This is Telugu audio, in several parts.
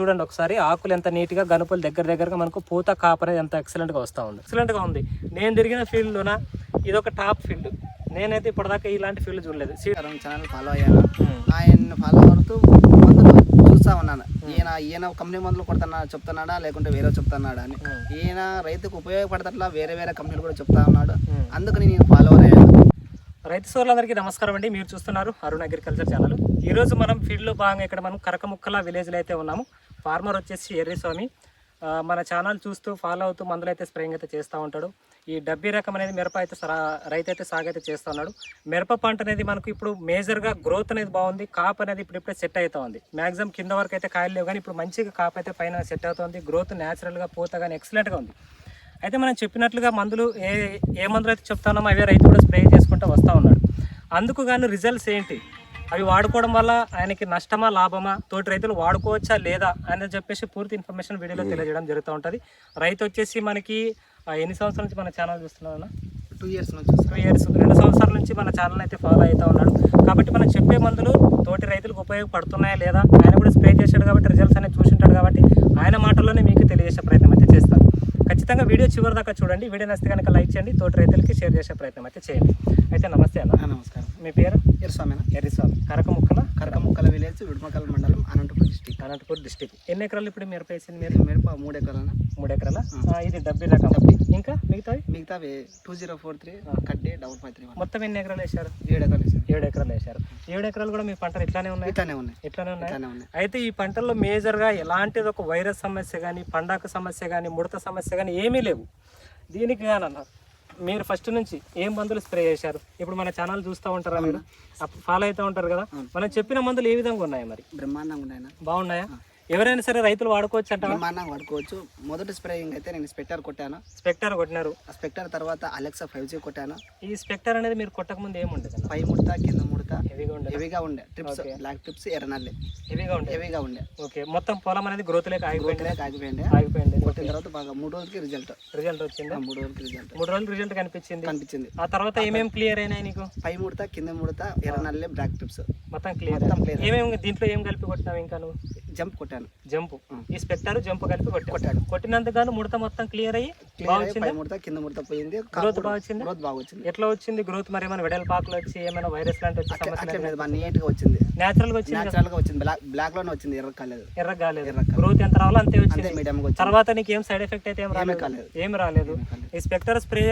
చూడండి ఒకసారి ఆకులు ఎంత నీట్గా గనుపులు దగ్గర దగ్గరగా మనకు పూత కాపు అనేది ఎంత ఎక్సలెంట్గా వస్తూ ఉంది. ఎక్సలెంట్గా ఉంది. నేను తిరిగిన ఫీల్డ్లోన ఇది ఒక టాప్ ఫీల్డ్ నేనైతే ఇప్పటిదాకా ఇలాంటి ఫీల్డ్ చూడలేదు. ఛానల్ ఫాలో అయ్యాను. ఆయన ఫాలో అవుతూ మందులు చూస్తా ఉన్నాను. ఈయన ఈయన కంపెనీ మందులు కొడుతున్నా చెప్తున్నాడా? లేకుంటే వేరే చెప్తున్నాడా అని. ఉమ్. ఈయన రైతుకు ఉపయోగపడతట్లా వేరే వేరే కంపెనీలు కూడా చెప్తా ఉన్నాడు. ఉమ్. అందుకని నేను ఫాలో అయ్యాను. రైతు సోదరులందరికీ నమస్కారం అండి. మీరు చూస్తున్నారు అరుణ్ అగ్రికల్చర్ ఛానల్ ఈ రోజు మనం ఫీల్డ్లో భాగంగా ఇక్కడ మనం కరకముక్కల విలేజ్లో అయితే ఉన్నాము. ఫార్మర్ వచ్చేసి ఎర్రిస్వామి. మన ఛానల్ చూస్తూ ఫాలో అవుతూ మందులు అయితే స్ప్రేయింగ్ అయితే చేస్తూ ఉంటాడు. ఈ డబ్బీ రకం అనేది మిరప అయితే సరా రైతు అయితే సాగు అయితే చేస్తూ ఉన్నాడు. మిరప పంట అనేది మనకు ఇప్పుడు మేజర్గా గ్రోత్ అనేది బాగుంది. కాప్ అనేది ఇప్పుడు ఇప్పుడే సెట్ అవుతా ఉంది. మ్యాక్సిమం కింద వరకు అయితే కాయలు లేవు కానీ ఇప్పుడు మంచిగా కాప్ అయితే పైన సెట్ అవుతుంది గ్రోత్ న్యాచురల్గా పూత కానీ ఎక్సలెంట్గా ఉంది. అయితే మనం చెప్పినట్లుగా మందులు ఏ ఏ మందులు అయితే చెప్తానో అవే రైతు కూడా స్ప్రే చేసుకుంటూ వస్తూ ఉన్నాడు. అందుకు గాను రిజల్ట్స్ ఏంటి? అవి వాడుకోవడం వల్ల ఆయనకి నష్టమా లాభమా తోటి రైతులు వాడుకోవచ్చా లేదా అని చెప్పేసి పూర్తి ఇన్ఫర్మేషన్ వీడియోలో తెలియజేయడం జరుగుతూ ఉంటుంది. రైతు వచ్చేసి మనకి ఎన్ని సంవత్సరాల నుంచి మన ఛానల్ చూస్తున్నాం టూ ఇయర్స్ నుంచి టూ ఇయర్స్ రెండు సంవత్సరాల నుంచి మన ఛానల్ అయితే ఫాలో అవుతూ ఉన్నాడు. కాబట్టి మనం చెప్పే మందులు తోటి రైతులకు ఉపయోగపడుతున్నాయా లేదా ఆయన కూడా స్ప్రే చేశాడు కాబట్టి రిజల్ట్స్ అనేది చూసింటాడు కాబట్టి ఆయన మాటల్లోనే మీకు తెలియజేసే ప్రయత్నం అయితే చేస్తాను. ఖచ్చితంగా వీడియో చివరి దాకా చూడండి. వీడియో నచ్చితే కనుక లైక్ చేయండి. తోటి రైతులకి షేర్ చేసే ప్రయత్నం అయితే చేయండి. అయితే నమస్తే అన్న. నమస్కారం. మీ పేరు? ఇరుస్వామిన ఎర్రిస్వామి. కరకముక్కల? కరకముక్కల విలేజ్ విడుమకల్ మండలం అనంతపురం డిస్టిక్. అనంతపూర్ డిస్టిక్. ఎన్ని ఎకరాలు ఇప్పుడు మీరు వేసింది మీరు? మీరు మిరప మూడు ఎకరాల మూడు ఎకరాల? ఇది డబ్బీ రకం. ఇంకా మిగతావి? మిగతా టూ జీరో ఫోర్ త్రీ కడ్డీ డబుల్ ఫైవ్ త్రీ మొత్తం ఎన్ని ఎకరాలు వేశారు? ఏడు ఎకరాలు వేసాను ఏడు ఎకరాలు వేశారు. ఏడు ఎకరాలు కూడా మీ పంటలు ఇట్లానే ఉన్నాయి? ఇట్లానే ఉన్నాయి. ఇట్లానే ఉన్నాయి? ఇట్లానే ఉన్నాయి. అయితే ఈ పంటల్లో మేజర్గా ఎలాంటిది ఒక వైరస్ సమస్య కానీ పండాకు సమస్య కానీ ముడత సమస్య కానీ ఏమీ లేవు. దీనికి కానన్న మీరు ఫస్ట్ నుంచి ఏం మందులు స్ప్రే చేశారు? ఇప్పుడు మన ఛానల్ చూస్తూ ఉంటారా మీరు? ఫాలో అవుతూ ఉంటారు కదా? మనం చెప్పిన మందులు ఏ విధంగా ఉన్నాయి మరి? బ్రహ్మాండంగా ఉన్నాయన బాగున్నాయా? ఎవరైనా సరే రైతులు వాడుకోవచ్చు అంటారా బ్రహ్మాండంగా వాడుకోవచ్చు. మొదటి స్ప్రేయింగ్ అయితే నేను స్పెక్టర్ కొట్టాను. స్పెక్టర్ కొట్టినారు. ఆ స్పెక్టర్ తర్వాత అలెక్సా ఫైవ్ జీ కొట్టాను. ఈ స్పెక్టర్ అనేది మీరు కొట్టక ముందు ఏముండేది పై ముడత కింద ముడత హెవీగా ఉండేది. హెవీగా ఉండే. ట్రిప్స్ బ్లాక్ ట్రిప్స్ ఎర్రనల్లి. హెవీగా ఉండేది హెవీగా ఉండే. ఓకే మొత్తం పొలం అనేది గ్రోత్ లేక ఆగిపోయింది. ఆగిపోయింది. ఆగిపోయింది. కొట్టిన తర్వాత బాగా మూడు రోజులకి రిజల్ట్ రిజల్ట్ వచ్చింది? మూడు రోజులకి రిజల్ట్ మూడు రోజులు రిజల్ట్ కనిపించింది. కనిపించింది. ఆ తర్వాత ఏమేమి క్లియర్ అయినాయి నీకు? పై ముడత కింద ముడత ఎర్రనల్లి బ్లాక్ ట్రిప్స్ మొత్తం క్లియర్ మొత్తం clear. ఏమేమి దీంట్లో ఏం కలిపి కొట్టినావు ఇంకా నువ్వు? జంప్ కొట్టాను. జంప్. ఈ స్పెక్టర్ జంప్ కలిపి కొట్టావు కొట్టాడు. కొట్టినందుకు గాను ముడత మొత్తం క్లియర్ అయ్యి బాగా ముడత కింద ముడత పోయింది. గ్రోత్ బాగా వచ్చింది? గ్రోత్ బాగా వచ్చింది. ఎట్లా వచ్చింది? గ్రోత్ మరి ఏమైనా వెడల్పాకులు వచ్చి ఏమైనా వైరస్ లాంటి వచ్చి సమస్య నీట్గా వచ్చింది. న్యాచురల్గా వచ్చింది? కదా? న్యాచురల్గా వచ్చింది. బ్లాక్లోనే వచ్చింది. ఎర్ర కాలేదు. ఎర్ర కాలేదు. గ్రోత్ ఎంత రావాలో అంతే వచ్చింది. మీడియం గా వచ్చింది. తర్వాత నీకు ఏం సైడ్ ఎఫెక్ట్ అయితే ఏం ఏమీ రాలేదు. ఏం రాలేదు. ఈ స్పెక్టర్ స్ప్రే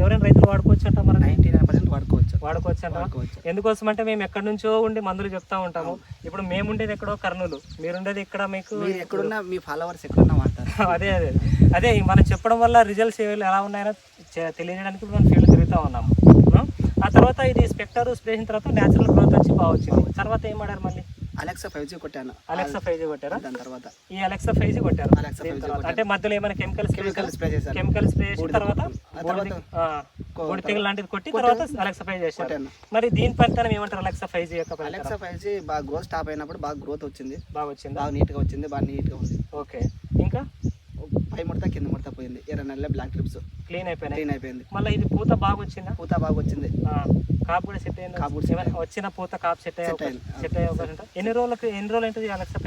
ఎవరైనా రైతులు వాడుకోవచ్చు అంట మరి? నైన్టీ నైన్ పర్సెంట్ వాడుకోవచ్చు. వాడుకోవచ్చు. ఎందుకోసం అంటే మేము ఎక్కడి నుంచో ఉండి మందులు చెప్తా ఉంటాము. ఇప్పుడు మేము ఉండేది ఎక్కడో కర్నూలు. మీరుండేది ఇక్కడ మీకు? మీరు ఎక్కడున్నా మీ ఫాలోవర్స్ ఎక్కడున్నా వాడతారు. అదే అదే. అదే మనం చెప్పడం వల్ల రిజల్ట్స్ ఎలా ఉన్నాయో తెలియజేయడానికి మనం ఫీల్డ్ తిరుగుతూ ఉన్నాము. ఆ? తర్వాత ఇది స్పెక్టర్ స్ప్రే చేసిన తర్వాత న్యాచురల్ గ్రోత్ వచ్చి బాగా వచ్చింది. తర్వాత ఏం ఆడారు మళ్ళీ? అలెక్సా ఫైవ్ జీ కొట్టాను. అలెక్సా ఫైవ్ జీ కొట్టారా? దాని తర్వాత. ఈ అలెక్సా ఫైవ్ జీ కొట్టారు. అంటే మధ్యలో ఏమైనా కెమికల్స్ కెమికల్ స్ప్రే చేశాను. కెమికల్ స్ప్రే చేసిన తర్వాత తెగులు లాంటిది కొట్టి తర్వాత అలెక్సా ఫైవ్ చేశారు. మరి దీని పనితనం ఏమంటారు అలెక్సా ఫైవ్ జీ యొక్క పనితనం? అలెక్సా ఫైవ్ జీ బాగా గ్రోత్ స్టాప్ అయినప్పుడు బాగా గ్రోత్ వచ్చింది. బాగా వచ్చిందా? బాగా నీట్గా వచ్చింది బాగా నీట్గా ఉంది. ఓకే. ఇంకా? పై ముడత కింద ముడత పోయింది. ఎర్ర నెల బ్లాక్ ట్రిప్స్ క్లీన్ అయిపోయినాయి. క్లీన్ అయిపోయింది. మళ్ళీ ఇది పూత బాగా వచ్చిందా? పూత బాగా వచ్చింది. కాపు కూడా సెట్ అయింది? కాపు వచ్చిన పూత కాపు సెట్ అయ్యే. సెట్ అయ్యే? ఎన్ని రోజులకు ఎన్ని రోజులు ఉంటుంది అలెక్సా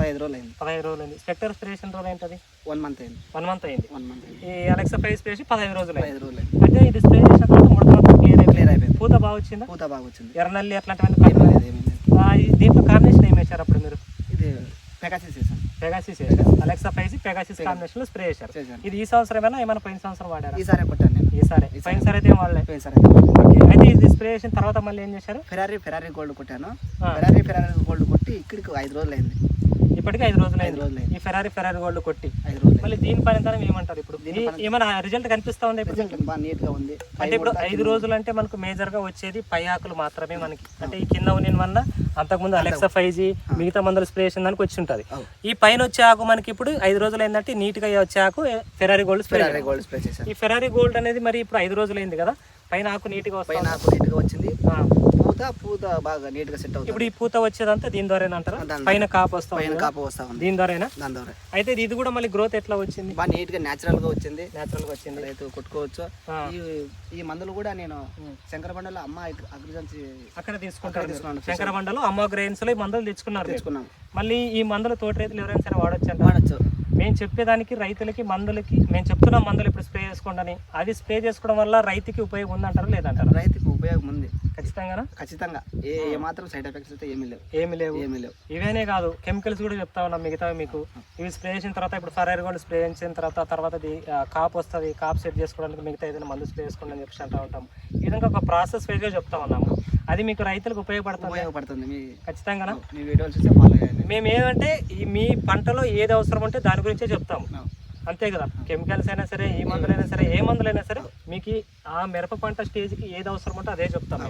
పదిహేను రోజులు అయింది పదహైదు రోజులు అయింది స్పెక్టర్ స్ప్రే చేసిన రోజులు ఏంటది? వన్ మంత్ అయింది. వన్ మంత్ అయింది. వన్ మంత్ ఈ అలెక్సా ఫైవ్ స్ప్రే చేసి పదహైదు రోజులు పదిహేను రోజులు అయింది అంటే ఇది స్ప్రే చేసిన తర్వాత మొత్తం క్లియర్ క్లియర్ అయిపోయింది. పూత బాగా వచ్చిందా? పూత బాగా వచ్చింది. ఎర్రనల్లి అట్లాంటివన్నీ దీంట్లో కాంబినేషన్ ఏం వేశారు అప్పుడు మీరు? ఇది పెకాసిస్ చేశాను పెగాసిస్ వేశారు. అలెక్సా ఫైవ్ పెగాసిస్ కాంబినేషన్లో స్ప్రే చేశారు. ఇది ఈ సంవత్సరమేనా ఏమైనా పోయిన సంవత్సరం వాడారా? ఈసారి కొట్టాను నేను. ఈసారి పోయిన సారి. అయితే వాడలే? కొట్టాను. ఓకే. అయితే ఇది స్ప్రే చేసిన తర్వాత మళ్ళీ ఏం చేశారు? ఫెరారీ ఫెరారీ గోల్డ్ కొట్టాను. ఫెరారీ ఫెరారీ గోల్డ్ కొట్టి ఇక్కడికి ఐదు రోజులు అయింది ఇప్పటికి ఐదు రోజులు ఐదు రోజులు ఈ ఫెరారీ ఫెరారీ గోల్డ్ కొట్టి. ఐదు రోజులు మళ్ళీ దీని పనితనం ఏమంటారు ఇప్పుడు? ఏమైనా రిజల్ట్ కనిపిస్తా ఉంది రిజల్ట్ బాగా నీట్గా ఉంది. అంటే ఇప్పుడు ఐదు రోజులు అంటే మనకు మేజర్గా వచ్చేది పై ఆకులు మాత్రమే మనకి. అంటే ఈ కింద ఉన్న వల్ల అంతకుముందు అలెక్సా ఫైవ్ జీ మిగతా మందులు స్ప్రే చేసిన దానికి వచ్చి ఉంటుంది. ఈ పైన వచ్చే ఆకు మనకి ఇప్పుడు ఐదు రోజులు అయిందంటే నీట్గా వచ్చే ఆకు Ferrari gold spray Ferrari gold spray ఈ ఫెరారీ గోల్డ్ అనేది మరి ఇప్పుడు ఐదు రోజులు అయింది కదా? పైన ఆకు నీట్గా వస్తాయి పైన ఆకు నీట్గా వచ్చింది. పూత పూత బాగా నీట్గా సెట్ అవుతుంది. ఇప్పుడు ఈ పూత వచ్చేదంతా దీని ద్వారా అంటారా? పైన కాపు వస్తాం పైన కాపు వస్తా ఉంది. దీని ద్వారానా? దాని ద్వారా అయితే ఇది కూడా మళ్ళీ గ్రోత్ ఎట్లా వచ్చింది? బాగా నీట్గా న్యాచురల్గా వచ్చింది. నేచురల్గా వచ్చింది. రైతు కొట్టుకోవచ్చు. ఈ ఈ మందులు కూడా నేను శంకరబండలో అమ్మ అగ్రిజెన్సీ అక్కడ తీసుకుంటారు మీరు. తీసుకున్నాను. శంకర మండలం అమ్మ గ్రెయిన్స్లో ఈ మందులు తెచ్చుకున్నారు. తెచ్చుకున్నాం మళ్ళీ ఈ మందులు తోటి రైతులు ఎవరైనా సరే వాడొచ్చు వాడచ్చు. మేము చెప్పేదానికి రైతులకి మందులకి మేము చెప్తున్నాం మందులు ఇప్పుడు స్ప్రే చేసుకోండి అని. అది స్ప్రే చేసుకోవడం వల్ల రైతుకి ఉపయోగం ఉందంటారా లేదంటారా? రైతుకు ఉపయోగం ఉంది. ఖచ్చితంగా ఖచ్చితంగా. ఏ మాత్రం సైడ్ ఎఫెక్ట్స్ అయితే ఏమీ లేవు. ఏమి లేవు. ఏమీ లేవు. ఇవేనే కాదు కెమికల్స్ కూడా చెప్తా ఉన్నాం మిగతా మీకు. ఇవి స్ప్రే చేసిన తర్వాత ఇప్పుడు ఫరైర్ గోల్డ్ స్ప్రే చేసిన తర్వాత తర్వాత కాపు వస్తుంది కాపు సెట్ చేసుకోవడానికి మిగతా ఏదైనా మందు స్ప్రే చేసుకోండి అని చెప్పి అంటూ ఉంటాం. ఈ విధంగా ఒక ప్రాసెస్ వేగా చెప్తా ఉన్నాము. అది మీకు రైతులకు ఉపయోగపడుతుంది. ఉపయోగపడుతుంది. మీ ఖచ్చితంగా మీ వీడియోలు చూసి ఫాలో చేయండి మేము ఏమంటే ఈ మీ పంటలో ఏది అవసరం ఉంటే దాని గురించే చెప్తాం ఆ. అంతే కదా? కెమికల్స్ అయినా సరే ఏ మందులైనా సరే ఏ మందులైనా సరే మీకు ఆ మిరప పంట స్టేజ్కి ఏది అవసరం ఉంటే అదే చెప్తాం.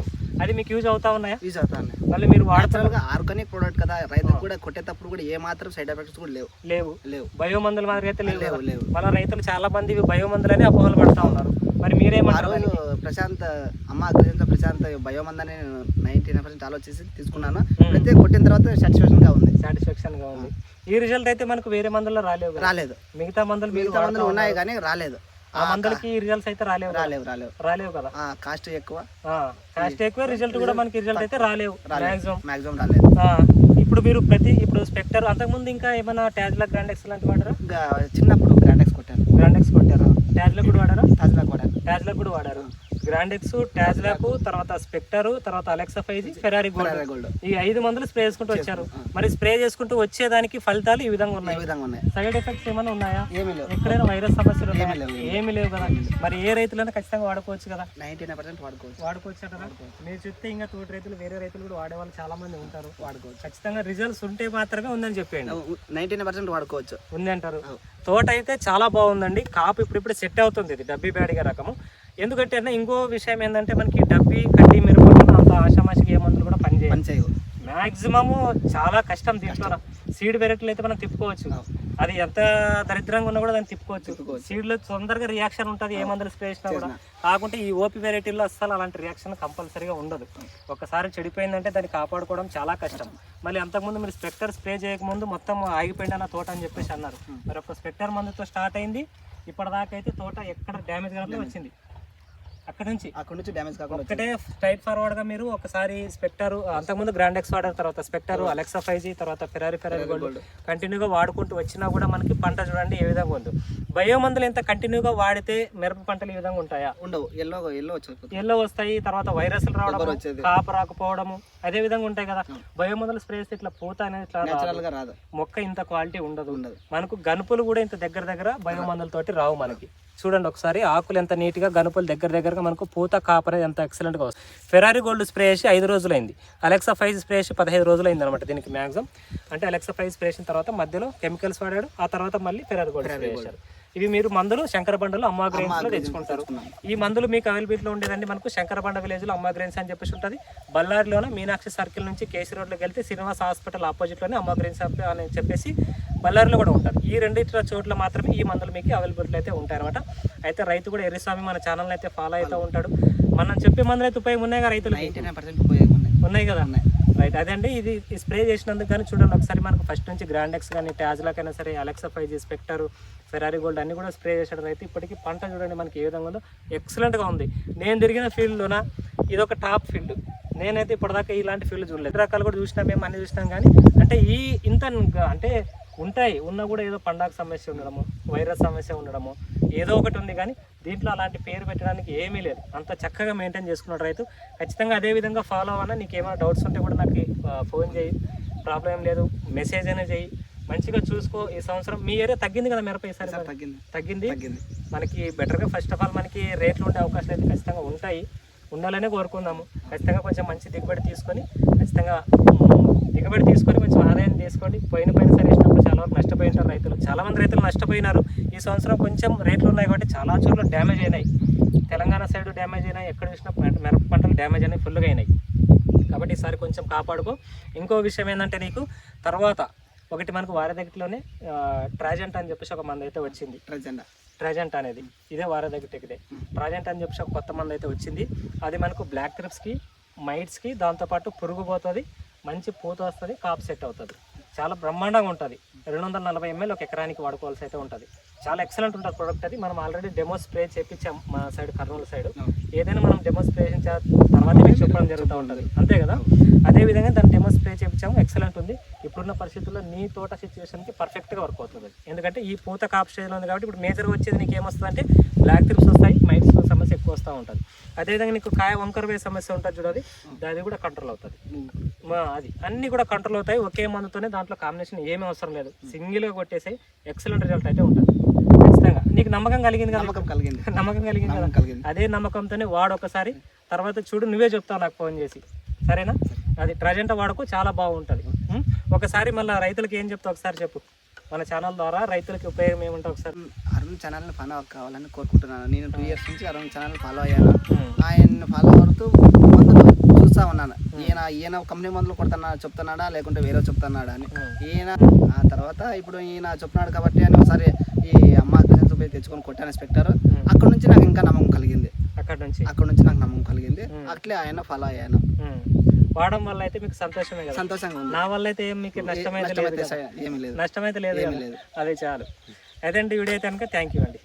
అది మీకు యూజ్ అవుతా ఉన్నాయా? యూజ్ అవుతాను మళ్ళీ మీరు వాడతారు ఆర్గానిక్ ప్రోడక్ట్ కదా రైతుకు కూడా కొట్టేటప్పుడు కూడా ఏ మాత్రం సైడ్ ఎఫెక్ట్స్ కూడా లేవు. లేవు. లేవు. బయో మందుల మాదిరి అయితే లేవు లేవు మన రైతులు చాలా మంది బయో మందులని అపోహలు పడతా ఉన్నారు. మరి ఆ మీరేమంటారు రోజు ప్రశాంత్ అమ్మ అగ్రిజెన్సీ ప్రశాంత్ బయోమందని నేను నైన్టీ నైన్ పర్సెంట్ ఆలోచించి తీసుకున్నాను. ఇప్పుడైతే కొట్టిన తర్వాత సాటిస్ఫాక్షన్గా ఉంది. సాటిస్ఫాక్షన్గా ఉంది. ఈ రిజల్ట్ అయితే మనకు వేరే మందుల్లో రాలేవు. రాలేదు. మిగతా మందులు మీరు మిగతా మందులు ఉన్నాయి కానీ రాలేదు. ఆ మందులకి రిజల్ట్స్ అయితే రాలేవు. రాలేవు రాలేవు. రాలేవు కదా? కాస్ట్ ఎక్కువ. కాస్ట్ ఎక్కువ రిజల్ట్ కూడా మనకి రిజల్ట్ అయితే రాలేవు. మాక్సిమం. మాక్సిమం రాలేదు. ఇప్పుడు మీరు ప్రతి ఇప్పుడు స్పెక్టర్ అంతకుముందు ఇంకా ఏమైనా ట్యాజ్లా గ్రాండెక్స్ లాంటి వాడారా? చిన్నప్పుడు గ్రాండెక్స్ కొట్టాను. గ్రాండెక్స్ కొట్టారా? ట్యాజ్లా కూడా వాడారా? తాజ్లా కొట్టాను ట్యాజ్లా కూడా వాడారు? గ్రాండెక్స్ ట్యాజ్లాకు తర్వాత స్పెక్టర్ తర్వాత Alexa five G Ferrari gold ఈ ఐదు మందులు స్ప్రే చేసుకుంటూ వచ్చారు. మరి స్ప్రే చేసుకుంటూ వచ్చేదానికి ఫలితాలు ఈ విధంగా ఉన్నాయి? విధంగా ఉన్నాయి. సైడ్ ఎఫెక్ట్స్ ఏమైనా ఉన్నాయా? ఏమీ లేవు. ఎక్కడైనా వైరస్ సమస్యలు ఏమీ లేవు కదా. మరి ఏ రైతులైనా ఖచ్చితంగా వాడుకోవచ్చు కదా? నైన్టీ నైన్ పర్సెంట్ వాడుకోవచ్చు. వాడుకోవచ్చు కదా? మీరు చెప్తే ఇంకా తోటి రైతులు వేరే రైతులు కూడా వాడే వాళ్ళు చాలా మంది ఉంటారు. వాడుకోవచ్చు. ఖచ్చితంగా రిజల్ట్స్ ఉంటే మాత్రమే ఉందని చెప్పేయండి. నైన్టీ నైన్ పర్సెంట్ వాడుకోవచ్చు. ఉంది అంటారు తోట అయితే చాలా బాగుందండి. కాపు ఇప్పుడు ఇప్పుడు సెట్ అవుతుంది ఇది. డబ్బీ బ్యాడిగా రకము. ఎందుకంటే అన్న ఇంకో విషయం ఏంటంటే మనకి డబ్బీ కడ్డీ మిరపలు అంత ఆషామాషికి ఏ మందులు కూడా పనిచేయాలి పని చేయవు మాక్సిమము చాలా కష్టం దీంట్లో సీడ్ వెరైటీలు అయితే మనం తిప్పుకోవచ్చు. అది ఎంత దరిద్రంగా ఉన్నా కూడా దాన్ని తిప్పుకోవచ్చు. తిప్పుకోవచ్చు. సీడ్లో తొందరగా రియాక్షన్ ఉంటుంది ఏ మందులు స్ప్రే చేసినా కూడా. కాకుంటే ఈ ఓపీ వెరైటీల్లో అస్సలు అలాంటి రియాక్షన్ కంపల్సరీగా ఉండదు. ఒకసారి చెడిపోయిందంటే దాన్ని కాపాడుకోవడం చాలా కష్టం. మళ్ళీ అంతకుముందు మీరు స్పెక్టర్ స్ప్రే చేయకముందు మొత్తం ఆగిపోయింది అన్న తోట అని చెప్పేసి అన్నారు. మరి ఒక స్పెక్టర్ మందుతో స్టార్ట్ అయింది. ఇప్పటిదాకా అయితే తోట ఎక్కడ డ్యామేజ్ కాకుండా వచ్చింది. అక్కడ నుంచి. అక్కడ నుంచి డ్యామేజ్ కాకుండా ఒక్కటే స్ట్రైట్ ఫార్వర్డ్గా మీరు ఒకసారి స్పెక్టర్ అంతకుముందు గ్రాండ్ ఎక్స్ వాడారు తర్వాత స్పెక్టర్ అలెక్సా ఫైవ్ జీ తర్వాత ఫెరారీ ఫెరారీ గోల్డ్ కంటిన్యూగా వాడుకుంటూ వచ్చినా కూడా మనకి పంట చూడండి ఏ విధంగా ఉంది. బయో మందులు ఎంత కంటిన్యూగా వాడితే మిరప పంటలు ఈ విధంగా ఉంటాయా? ఉండవు. ఎల్లో ఎల్లో వచ్చేది ఎల్లో వస్తాయి తర్వాత వైరస్లు రావడం. కాపు రాకపోవడము అదే విధంగా ఉంటాయి కదా. బయో మందులు స్ప్రే చేస్తే ఇట్లా పూత అనేది ఇట్లా రాదు. మొక్క ఇంత క్వాలిటీ ఉండదు. ఉండదు. మనకు గనుపులు కూడా ఇంత దగ్గర దగ్గర బయో మందులతోటి రావు మనకి. చూడండి ఒకసారి ఆకులు ఎంత నీట్గా గనుపులు దగ్గర దగ్గరగా మనకు పూత కాపర్ ఎంత ఎక్సలెంట్గా వస్తుంది. ఫెరారీ గోల్డ్ స్ప్రే చేసి ఐదు రోజులైంది. అలెక్సా ఫైవ్ స్ప్రే చేసి పదహైదు రోజులైంది అనమాట దీనికి మ్యాక్సిమం అంటే అలెక్సా ఫైవ్ స్ప్రే చేసిన తర్వాత మధ్యలో కెమికల్స్ వాడాడు ఆ తర్వాత మళ్ళీ ఫెరారీ గోల్డ్ స్ప్రే చేశారు ఇవి మీరు మందులు శంకర బండలు అమ్మా గ్రెయిన్స్లో తెచ్చుకుంటారు. ఈ మందులు మీకు అవైలబిలిటీలో ఉండేదండి మనకు శంకరబండ విలేజ్లో అమ్మా గ్రెయిన్స్ అని చెప్పేసి ఉంటుంది. బళ్ళారిలోనే మీనాక్షి సర్కిల్ నుంచి కేసీ రోడ్లోకి వెళ్తే శ్రీనివాస్ హాస్పిటల్ ఆపోజిట్లోనే అమ్మా గ్రెయిన్స్ అని చెప్పేసి బళ్ళారిలో కూడా ఉంటారు. ఈ రెండింటి చోట్ల మాత్రమే ఈ మందులు మీకు అవైలబిలిటీ అయితే ఉంటాయి అనమాట అయితే రైతు కూడా ఎర్రిస్వామి మన ఛానల్ అయితే ఫాలో అవుతూ ఉంటాడు. మనం చెప్పే మందులు అయితే ఉపయోగం ఉన్నాయి కదా ఉపయోగం ఉన్నాయి. కదా? రైట్ అదండి ఇది ఈ స్ప్రే చేసినందుకు కానీ చూడండి ఒకసారి మనకు ఫస్ట్ నుంచి గ్రాండెక్స్ కానీ ట్యాజ్లాకైనా సరే Alexa five G spectre Ferrari gold అన్ని కూడా స్ప్రే చేసాడు రైతు. ఇప్పటికీ పంట చూడండి మనకి ఏ విధంగా ఉందో. ఎక్సలెంట్గా ఉంది. నేను తిరిగిన ఫీల్డ్లోన ఇది ఒక టాప్ ఫీల్డ్ నేనైతే ఇప్పటిదాకా ఇలాంటి ఫీల్డ్ చూడలేదు. రకాలు కూడా చూసినా మేము అన్ని చూసినాం కానీ అంటే ఈ ఇంత అంటే ఉంటాయి. ఉన్నా కూడా ఏదో పండగ సమస్య ఉండడము వైరస్ సమస్య ఉండడము ఏదో ఒకటి ఉంది కానీ దీంట్లో అలాంటి పేరు పెట్టడానికి ఏమీ లేదు. అంత చక్కగా మెయింటైన్ చేసుకున్నాడు రైతు. ఖచ్చితంగా అదే విధంగా ఫాలో అవ్వనా? నీకు ఏమైనా డౌట్స్ ఉంటే కూడా నాకు ఫోన్ చేయి. ప్రాబ్లం ఏం లేదు. మెసేజ్ అయినా చేయి మంచిగా చూసుకో. ఈ సంవత్సరం మీ ఏరియా తగ్గింది కదా మిరప ఈసారి తగ్గింది. తగ్గింది? మనకి బెటర్గా ఫస్ట్ ఆఫ్ ఆల్ మనకి రేట్లు ఉండే అవకాశాలు అయితే ఖచ్చితంగా ఉంటాయి. ఉండాలనే కోరుకుందాము. ఖచ్చితంగా కొంచెం మంచి దిగుబడి తీసుకొని ఖచ్చితంగా దిగుబడి తీసుకొని కొంచెం ఆదాయం తీసుకోండి. పోయిన పైన సరే వేసినప్పుడు చాలా వరకు నష్టపోయినారు రైతులు. చాలామంది రైతులు నష్టపోయినారు. ఈ సంవత్సరం కొంచెం రేట్లు ఉన్నాయి కాబట్టి చాలా చోట్ల డ్యామేజ్ అయినాయి. తెలంగాణ సైడ్ డ్యామేజ్ అయినాయి ఎక్కడ చూసినా పంట- మిరప పంటలు డ్యామేజ్ అయినాయి ఫుల్గా అయినాయి. కాబట్టి ఈసారి కొంచెం కాపాడుకో. ఇంకో విషయం ఏంటంటే నీకు తర్వాత ఒకటి మనకు వారి దగ్గరలోనే ట్రాజెంట్ అని చెప్పేసి ఒక మంది అయితే వచ్చింది. ప్రజెంట్ ట్రజెంట్ అనేది. ఇదే వారదగ్గ టెక్దే ప్రజెంట్ అని చెప్పేసి ఒక కొత్త మంది అయితే వచ్చింది. అది మనకు బ్లాక్ క్రిప్స్కి మైట్స్కి దాంతోపాటు పురుగు పోతుంది మంచి పూత వస్తుంది కాపు సెట్ అవుతుంది. చాలా బ్రహ్మాండంగా ఉంటుంది. రెండు వందల నలభై ఎంఎల్ ఒక ఎకరానికి వాడుకోవాల్సి అయితే ఉంటుంది. చాలా ఎక్సలెంట్ ఉంటుంది ప్రోడక్ట్ అది. మనం ఆల్రెడీ డెమో స్ప్రే చేపించాం మా సైడ్ కర్నూలు సైడ్ ఏదైనా మనం డెమో స్ప్రే తర్వాత మీకు చెప్పడం జరుగుతూ ఉంటుంది. అంతే కదా? అదే విధంగా దాన్ని డెమో స్ప్రే చేపించాము ఎక్సలెంట్ ఉంది. ఇప్పుడున్న పరిస్థితుల్లో నీ తోట సిచ్యువేషన్కి పర్ఫెక్ట్గా వర్క్ అవుతుంది. ఎందుకంటే ఈ పూత కాప్ స్టేజ్లో ఉంది కాబట్టి ఇప్పుడు మేజర్గా వచ్చేది నీకు ఏమొస్తుంది అంటే బ్లాక్ ట్రిప్స్ వస్తాయి మైట్స్ సమస్య ఎక్కువ వస్తూ ఉంటుంది. అదేవిధంగా నీకు కాయ వంకర సమస్య ఉంటుంది చూడది అది. కూడా కంట్రోల్ అవుతుంది. అది అన్ని కూడా కంట్రోల్ అవుతాయి. ఒకే మందుతోనే దాంట్లో కాంబినేషన్ ఏమీ అవసరం లేదు. సింగిల్గా కొట్టేసి ఎక్సలెంట్ రిజల్ట్ అయితే ఉంటుంది. ఖచ్చితంగా. నీకు నమ్మకం కలిగింది కదా? నమ్మకం కలిగింది. నమ్మకం కలిగింది కదా? కలిగింది. అదే నమ్మకంతోనే వాడు ఒకసారి తర్వాత చూడు నువ్వే చెప్తావు నాకు ఫోన్ చేసి. సరేనా? అది ప్రజెంట్ వాడుకు చాలా బాగుంటుంది? ఒకసారి మళ్ళీ రైతులకి ఏం చెప్తావు ఒకసారి చెప్పు. మన ఛానల్ ద్వారా రైతులకి ఉపయోగం ఏముంటావు ఒకసారి? అరుణ్ ఛానల్ని ఫాలో కావాలని కోరుకుంటున్నాను. నేను టూ ఇయర్స్ నుంచి అరుణ్ ఛానల్ ఫాలో అయ్యాను. ఆయన ఫాలో అవుతూ చూస్తా ఉన్నాను. ఈయన ఈయన కంపెనీ మందులు కొడుతున్నా చెప్తున్నాడా లేకుంటే వేరే చెప్తున్నాడా అని. ఈయన ఆ తర్వాత ఇప్పుడు ఈయన చెప్తున్నాడు కాబట్టి అని ఒకసారి ఈ అమ్మ పోయి తెచ్చుకొని కొట్టాను స్పెక్టర్ అక్కడ నుంచి నాకు ఇంకా నమ్మకం కలిగింది. అక్కడ నుంచి? అక్కడ నుంచి నాకు నమ్మకం కలిగింది. అట్లే ఆయన ఫాలో అయ్యాను. వాడడం వల్ల అయితే మీకు సంతోషమే కదా? సంతోషంగా ఉంది. నా వల్ల అయితే మీకు నష్టమైతే లేదు నష్టమైతే లేదు ఏమీ. లేదు. అదే చాలు. అదండి వీడియో అయితే కనుక థ్యాంక్ యూ అండి.